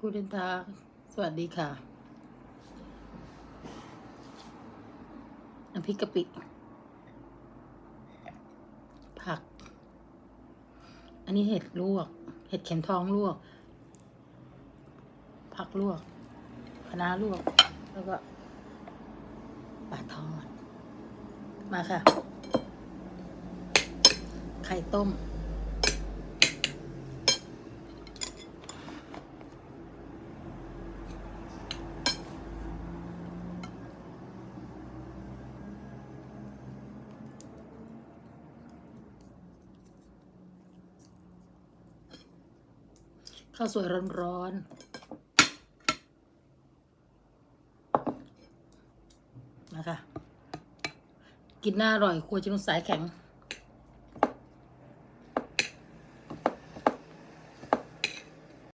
กูเดนทาสวัสดีค่ะน้ำพริกกะปิ ผัก อันนี้เห็ดลวก เห็ดเข็มทองลวก ผักลวกคะน้าลวก แล้วก็ปลาทอด มาค่ะ ไข่ต้ม ข้าวสวยร้อนๆนะคะ กินหน้าอร่อยครัวจะนุ่สายแข็ง